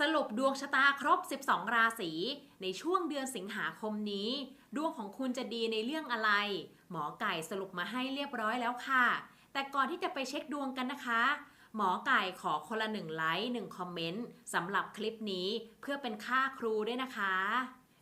สรุปดวงชะตาครบ 12 ราศีในช่วงเดือนสิงหาคมนี้ ดวงของคุณจะดีในเรื่องอะไร หมอไก่สรุปมาให้เรียบร้อยแล้วค่ะ แต่ก่อนที่จะไปเช็คดวงกันนะคะ หมอไก่ขอคนละหนึ่งไลค์หนึ่งคอมเมนต์สำหรับคลิปนี้เพื่อเป็นค่าครูด้วยนะคะ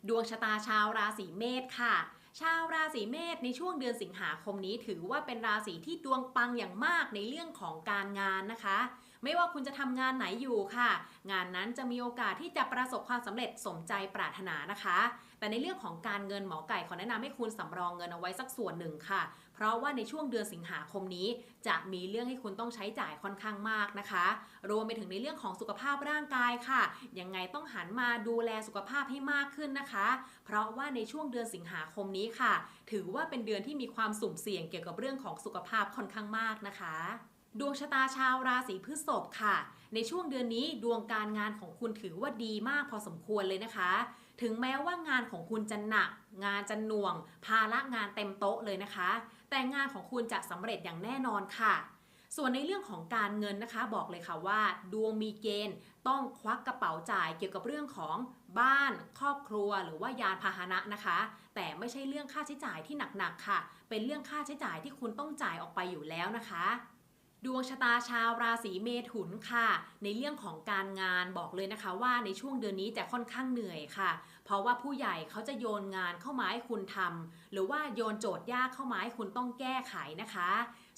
ดวงชะตาชาวราศีเมษค่ะชาวราศีเมษในช่วงเดือนสิงหาคมนี้ถือว่าเป็นราศีที่ดวงปังอย่างมากในเรื่องของการงานนะคะ ไม่ว่าคุณจะทำงานไหนอยู่ค่ะ งานนั้นจะมีโอกาสที่จะประสบความสำเร็จสมใจปรารถนานะคะ แต่ในเรื่องของการเงินหมอไก่ขอแนะนำให้คุณสำรองเงินเอาไว้สักส่วนหนึ่งค่ะ เพราะว่าในช่วงเดือนสิงหาคมนี้ จะมีเรื่องให้คุณต้องใช้จ่ายค่อนข้างมากนะคะ รวมไปถึงในเรื่องของสุขภาพร่างกายค่ะ ยังไงต้องหันมาดูแลสุขภาพให้มากขึ้นนะคะ เพราะว่าในช่วงเดือนสิงหาคมนี้ค่ะ ถือว่าเป็นเดือนที่มีความสุ่มเสี่ยงเกี่ยวกับเรื่องของสุขภาพค่อนข้างมากนะคะ ดวงชะตาชาวราศีพฤษภค่ะ ในช่วงเดือนนี้ดวงการงานของคุณถือว่าดีมากพอสมควรเลยนะคะ ถึงแม้ว่างานของคุณจะหนัก งานจะหน่วง ภาระงานเต็มโต๊ะเลยนะคะ แต่งานของคุณจะสำเร็จอย่างแน่นอนค่ะ ส่วนในเรื่องของการเงินนะคะ บอกเลยค่ะว่า ดวงมีเกณฑ์ ต้องควักกระเป๋าจ่ายเกี่ยวกับเรื่องของบ้าน ครอบครัว หรือว่ายานพาหนะนะคะ แต่ไม่ใช่เรื่องค่าใช้จ่ายที่หนักๆค่ะ เป็นเรื่องค่าใช้จ่ายที่คุณต้องจ่ายออกไปอยู่แล้วนะคะ ดวงชะตาชาวราศีเมถุนค่ะ ในเรื่องของการงานบอกเลยนะคะว่าในช่วงเดือนนี้จะค่อนข้างเหนื่อยค่ะ เพราะว่าผู้ใหญ่เขาจะโยนงานเข้ามาให้คุณทำหรือว่าโยนโจทย์ยากเข้ามาให้คุณต้องแก้ไขนะคะ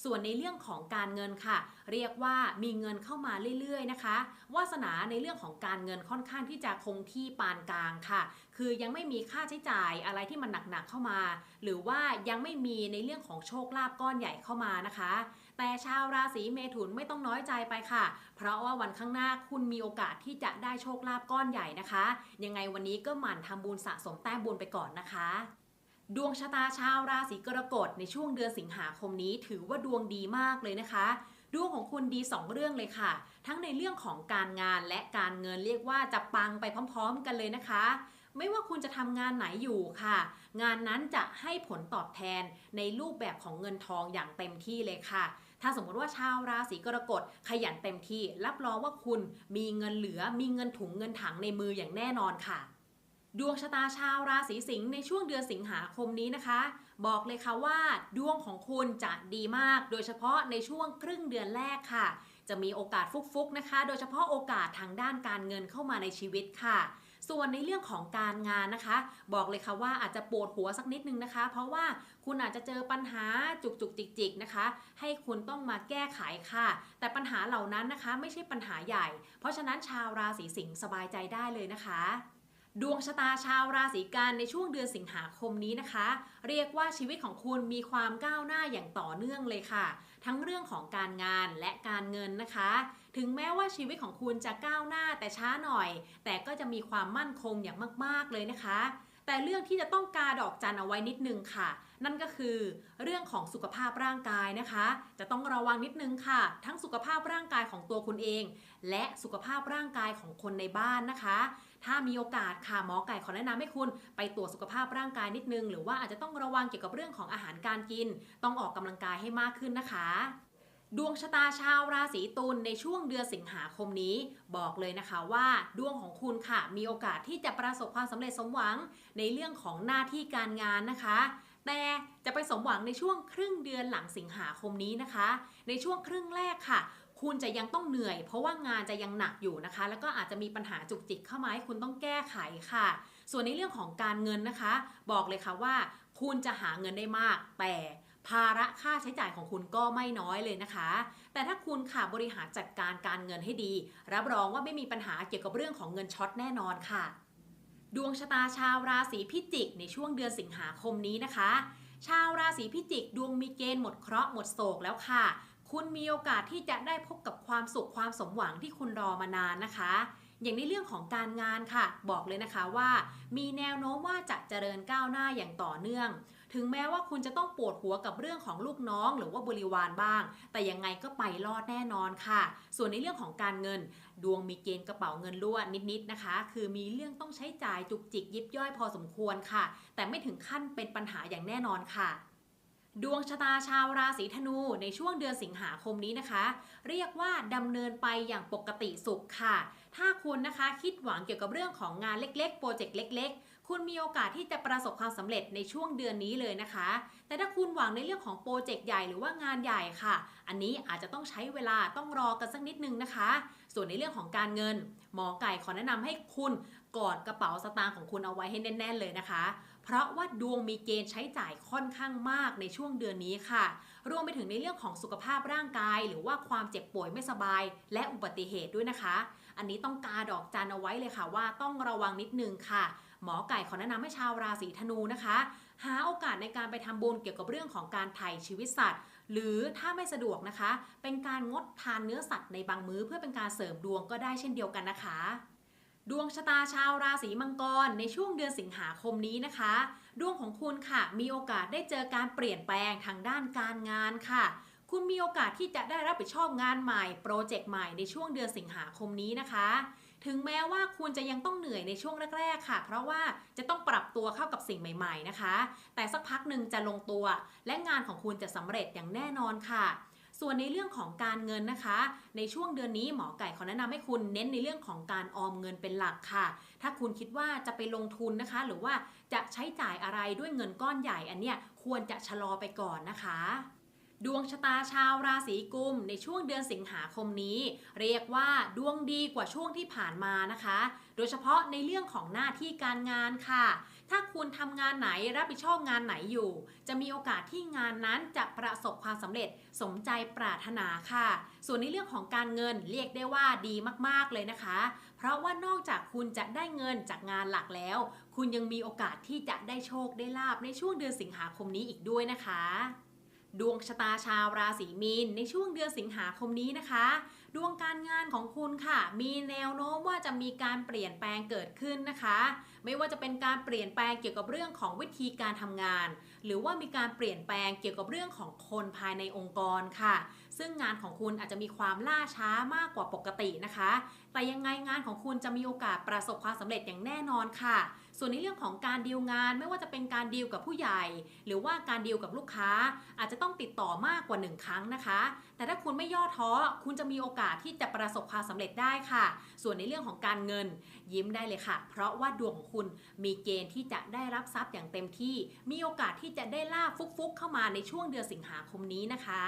ส่วนในเรื่องของการเงินค่ะ เรียกว่ามีเงินเข้ามาเรื่อยๆนะคะวาสนาในเรื่องของการเงินค่อนข้างที่จะคงที่ปานกลางค่ะ คือยังไม่มีค่าใช้จ่ายอะไรที่มันหนักๆเข้ามา หรือว่ายังไม่มีในเรื่องของโชคลาภก้อนใหญ่เข้ามานะคะ แต่ชาวราศีเมถุนไม่ต้องน้อยใจไปค่ะ เพราะว่าวันข้างหน้าคุณมีโอกาสที่จะได้โชคลาภก้อนใหญ่นะคะ ยังไงวันนี้ก็หมั่นทำบุญสะสมแต้มบุญไปก่อนนะคะ ดวงชะตาชาวราศีกรกฎในช่วงเดือนสิงหาคมนี้ถือว่าดวงดีมากเลยนะคะ ดวงของคุณดี 2 เรื่องเลยค่ะ ทั้งในเรื่องของการงานและการเงินเรียกว่าจะปังไปพร้อม ๆ กันเลยนะคะ ไม่ว่าคุณจะทำงานไหนอยู่ค่ะ งานนั้นจะให้ผลตอบแทนในรูปแบบของเงินทองอย่างเต็มที่เลยค่ะถ้าสมมติว่าชาวราศีกรกฎขยันเต็มที่ รับรองว่าคุณมีเงินเหลือมีเงินถุงเงินถังในมืออย่างแน่นอนค่ะ ดวงชะตาชาวราศีสิงห์ในช่วงเดือนสิงหาคมนี้นะคะ บอกเลยค่ะว่า ดวงของคุณจะดีมาก โดยเฉพาะในช่วงครึ่งเดือนแรกค่ะ จะมีโอกาสฟุกๆนะคะ โดยเฉพาะโอกาสทางด้านการเงินเข้ามาในชีวิตค่ะ ส่วนในเรื่องของการงานนะคะ บอกเลยค่ะว่าอาจจะปวดหัวสักนิดนึงนะคะ เพราะว่าคุณอาจจะเจอปัญหาจุกจุกจิกจิกๆนะคะ ให้คุณต้องมาแก้ไขค่ะ แต่ปัญหาเหล่านั้นนะคะไม่ใช่ปัญหาใหญ่ เพราะฉะนั้นชาวราศีสิงห์สบายใจได้เลยนะคะ ดวงชะตาชาวราศีกันในช่วงเดือนสิงหาคมนี้นะคะ เรียกว่าชีวิตของคุณมีความก้าวหน้าอย่างต่อเนื่องเลยค่ะ ทั้งเรื่องของการงานและการเงินนะคะ ถึงแม้ว่าชีวิตของคุณจะก้าวหน้าแต่ช้าหน่อย แต่ก็จะมีความมั่นคงอย่างมาก ๆเลยนะคะ แต่เรื่องที่จะต้องกาดอกจันเอาไว้นิดนึงค่ะ นั่นก็คือเรื่องของสุขภาพร่างกายนะคะ จะต้องระวังนิดนึงค่ะ ทั้งสุขภาพร่างกายของตัวคุณเอง และสุขภาพร่างกายของคนในบ้านนะคะ ถ้ามีโอกาสค่ะหมอไก่ขอแนะนำให้คุณไปตรวจสุขภาพร่างกายนิดนึง หรือว่าอาจจะต้องระวังเกี่ยวกับเรื่องของอาหารการกิน ต้องออกกำลังกายให้มากขึ้นนะคะดวงชะตาชาวราศีตุลในช่วงเดือนสิงหาคมนี้ บอกเลยนะคะว่าดวงของคุณค่ะ มีโอกาสที่จะประสบความสำเร็จสมหวังในเรื่องของหน้าที่การงานนะคะ แต่จะไปสมหวังในช่วงครึ่งเดือนหลังสิงหาคมนี้นะคะ ในช่วงครึ่งแรกค่ะ คุณจะยังต้องเหนื่อย เพราะว่างานจะยังหนักอยู่นะคะ แล้วก็อาจจะมีปัญหาจุกจิกเข้ามาให้คุณต้องแก้ไขค่ะ ส่วนในเรื่องของการเงินนะคะ บอกเลยค่ะว่า คุณจะหาเงินได้มาก แต่ภาระค่าใช้จ่ายของคุณก็ไม่น้อยเลยนะคะ แต่ถ้าคุณค่ะบริหารจัดการการเงินให้ดี รับรองว่าไม่มีปัญหาเกี่ยวกับเรื่องของเงินช็อตแน่นอนค่ะ ดวงชะตาชาวราศีพิจิกในช่วงเดือนสิงหาคมนี้นะคะ ชาวราศีพิจิกดวงมีเกณฑ์หมดเคราะห์หมดโศกแล้วค่ะ คุณมีโอกาสที่จะได้พบกับความสุขความสมหวังที่คุณรอมานานนะคะ อย่างในเรื่องของการงานค่ะ บอกเลยนะคะว่า มีแนวโน้มว่าจะเจริญก้าวหน้าอย่างต่อเนื่อง ถึงแม้ว่าคุณจะต้องปวดหัวกับเรื่องของลูกน้อง หรือว่าบริวารบ้าง แต่ยังไงก็ไปรอดแน่นอนค่ะ ส่วนในเรื่องของการเงิน ดวงมีเกณฑ์กระเป๋าเงินรั่วนิดๆนะคะ คือมีเรื่องต้องใช้จ่ายจุกจิกยิบย่อยพอสมควรค่ะ แต่ไม่ถึงขั้นเป็นปัญหาอย่างแน่นอนค่ะ ดวงชะตาชาวราศีธนูในช่วงเดือนสิงหาคมนี้นะคะ เรียกว่าดำเนินไปอย่างปกติสุขค่ะ ถ้าคุณนะคะคิดหวังเกี่ยวกับเรื่องของงานเล็กๆ โปรเจกต์เล็ก ๆคุณมีโอกาสที่จะประสบความสำเร็จในช่วงเดือนนี้เลยนะคะ แต่ถ้าคุณหวังในเรื่องของโปรเจกต์ใหญ่หรือว่างานใหญ่ค่ะ อันนี้อาจจะต้องใช้เวลาต้องรอกันสักนิดนึงนะคะ ส่วนในเรื่องของการเงิน หมอไก่ขอแนะนำให้คุณกอดกระเป๋าสตางค์ของคุณเอาไว้ให้แน่น ๆ เลยนะคะ เพราะว่าดวงมีเกณฑ์ใช้จ่ายค่อนข้างมากในช่วงเดือนนี้ค่ะ รวมไปถึงในเรื่องของสุขภาพร่างกาย หรือว่าความเจ็บป่วยไม่สบาย และอุบัติเหตุด้วยนะคะ อันนี้ต้องกาดอกจันเอาไว้เลยค่ะว่าต้องระวังนิดนึงค่ะ หมอไก่ขอแนะนำให้ชาวราศีธนูนะคะ หาโอกาสในการไปทำบุญเกี่ยวกับเรื่องของการไถ่ชีวิตสัตว์ หรือถ้าไม่สะดวกนะคะ เป็นการงดทานเนื้อสัตว์ในบางมื้อเพื่อเป็นการเสริมดวงก็ได้เช่นเดียวกันนะคะ ดวงชะตาชาวราศีมังกรในช่วงเดือนสิงหาคมนี้นะคะ ดวงของคุณค่ะ มีโอกาสได้เจอการเปลี่ยนแปลงทางด้านการงานค่ะ คุณมีโอกาสที่จะได้รับผิดชอบงานใหม่ โปรเจกต์ใหม่ในช่วงเดือนสิงหาคมนี้นะคะ ถึงแม้ว่าคุณจะยังต้องเหนื่อยในช่วงแรกๆค่ะ เพราะว่าจะต้องปรับตัวเข้ากับสิ่งใหม่ๆนะคะ แต่สักพักหนึ่งจะลงตัว และงานของคุณจะสำเร็จอย่างแน่นอนค่ะ ส่วนในเรื่องของการเงินนะคะ ในช่วงเดือนนี้หมอไก่ขอแนะนำให้คุณเน้นในเรื่องของการออมเงินเป็นหลักค่ะ ถ้าคุณคิดว่าจะไปลงทุนนะคะ หรือว่าจะใช้จ่ายอะไรด้วยเงินก้อนใหญ่อันเนี้ยควรจะชะลอไปก่อนนะคะดวงชะตาชาวราศีกุมในช่วงเดือนสิงหาคมนี้ เรียกว่าดวงดีกว่าช่วงที่ผ่านมานะคะ โดยเฉพาะในเรื่องของหน้าที่การงานค่ะ ถ้าคุณทำงานไหนรับผิดชอบงานไหนอยู่ จะมีโอกาสที่งานนั้นจะประสบความสำเร็จสมใจปรารถนาค่ะ ส่วนในเรื่องของการเงินเรียกได้ว่าดีมากๆเลยนะคะ เพราะว่านอกจากคุณจะได้เงินจากงานหลักแล้ว คุณยังมีโอกาสที่จะได้โชคได้ลาบในช่วงเดือนสิงหาคมนี้อีกด้วยนะคะ ดวงชะตาชาวราศีมีน ในช่วงเดือนสิงหาคมนี้นะคะ ดวงการงานของคุณค่ะ มีแนวโน้มว่าจะมีการเปลี่ยนแปลงเกิดขึ้นนะคะ ไม่ว่าจะเป็นการเปลี่ยนแปลงเกี่ยวกับเรื่องของวิธีการทำงาน หรือว่ามีการเปลี่ยนแปลงเกี่ยวกับเรื่องของคนภายในองค์กรค่ะ ซึ่งงานของคุณอาจจะมีความล่าช้ามากกว่าปกตินะคะ แต่ยังไงงานของคุณจะมีโอกาสประสบความสำเร็จอย่างแน่นอนค่ะ ส่วนในเรื่องของการดีลงานไม่ว่าจะเป็นการดีลกับผู้ใหญ่ หรือว่าการดีลกับลูกค้า อาจจะต้องติดต่อมากกว่า 1 ครั้งนะคะ แต่ถ้าคุณไม่ย่อท้อคุณจะมีโอกาสที่จะประสบความสำเร็จได้ค่ะ ส่วนในเรื่องของการเงินยิ้มได้เลยค่ะ เพราะว่าดวงของคุณมีเกณฑ์ที่จะได้รับทรัพย์อย่างเต็มที่ มีโอกาสที่จะได้ลาบฟุกๆ เข้ามาในช่วงเดือนสิงหาคมนี้นะคะ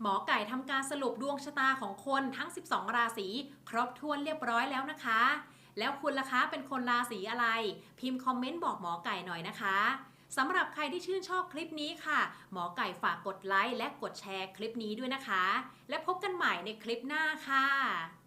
หมอไก่ทำการสรุปดวงชะตาของคนทั้ง 12 ราศีครบถ้วนเรียบร้อยแล้วนะคะ แล้วคุณล่ะคะเป็นคนราศีอะไร พิมพ์คอมเมนต์บอกหมอไก่หน่อยนะคะสำหรับใครที่ชื่นชอบคลิปนี้ค่ะ หมอไก่ฝากกดไลค์และกดแชร์คลิปนี้ด้วยนะคะ และพบกันใหม่ในคลิปหน้าค่ะ